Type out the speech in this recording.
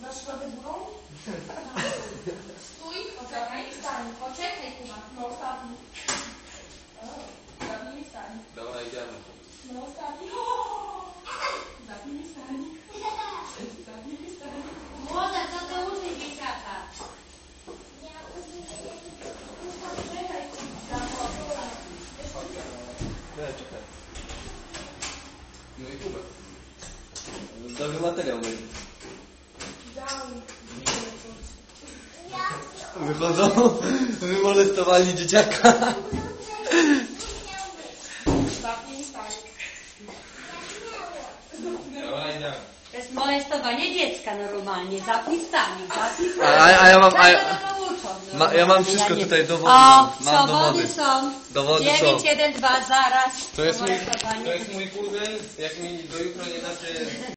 Masz szkodę długą? Dobra, idziemy. No ostatni. O! Zapnij mi stanie. Zapnij mi stanie. Młoda, co to uczy dzieciaka? Czekaj. Zapnij. Nie, czekaj. No i Kubek. Dobry materiał będzie. Daj. Wychodzą, wymolestowali dzieciaka. To jest molestowanie dziecka normalnie. Stanie, zapnij A, a, a ja mam, a ja, to uczą, no? ma, ja mam wszystko nie- tutaj, dowody O, mam. Dowody dowody. są. Dowody 9, są. 1, 2, zaraz. To jest mój, Molestowanie. to jest mój kuzyn. Jak mi do jutra nie dacie